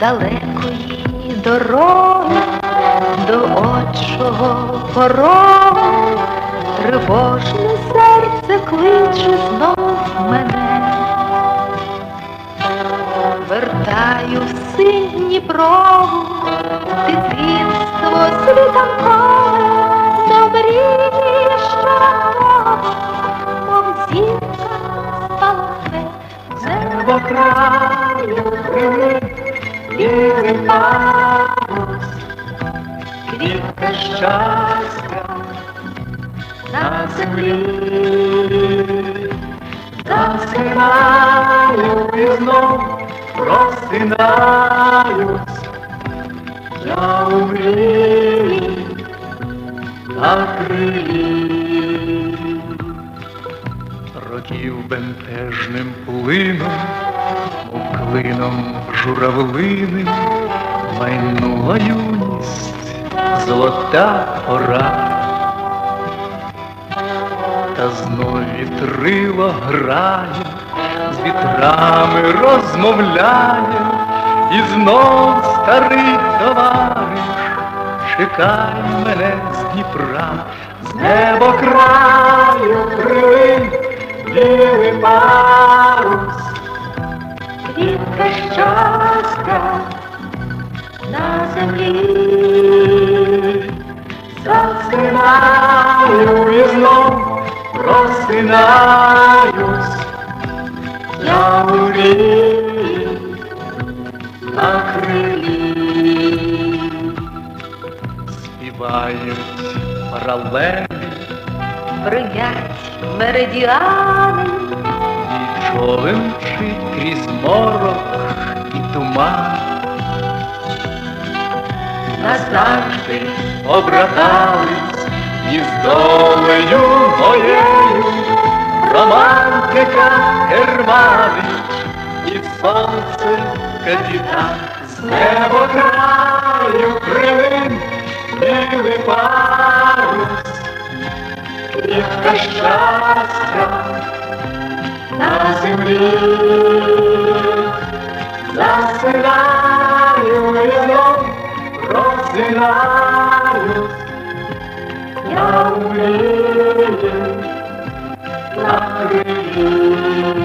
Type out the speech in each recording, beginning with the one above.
далекої дороги до отчого порогу, тривожне серце кличе знов мене. Вертаю в синій прову, дитинство світанкове, щороку, мов зірка спалахне, небо прилип, білий парус, квітка щастя на землі. Засинаю і знов просинаюсь, я у на крилі. Років бентежним плином, клином журавлини, майнула юність, золота пора. Та знов вітрило грає, з вітрами розмовляє, і знов старий товариш чекає мене з Дніпра, з неба краю прилип білий парус, землі. засинаю і знов просинаюсь, я у на крилі. Співають паралелі, Бринять меридіани, і човен мчить крізь морок і туман. Назавжди Обратались із долею моєю, романтика Германич і сонце капітан з неба краю прилин білий парус, квітка щастя на землі. Знов просинаюсь, я у мрії на крилі.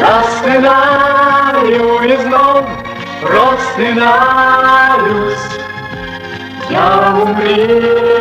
Засинаю і знов просинаюсь, я у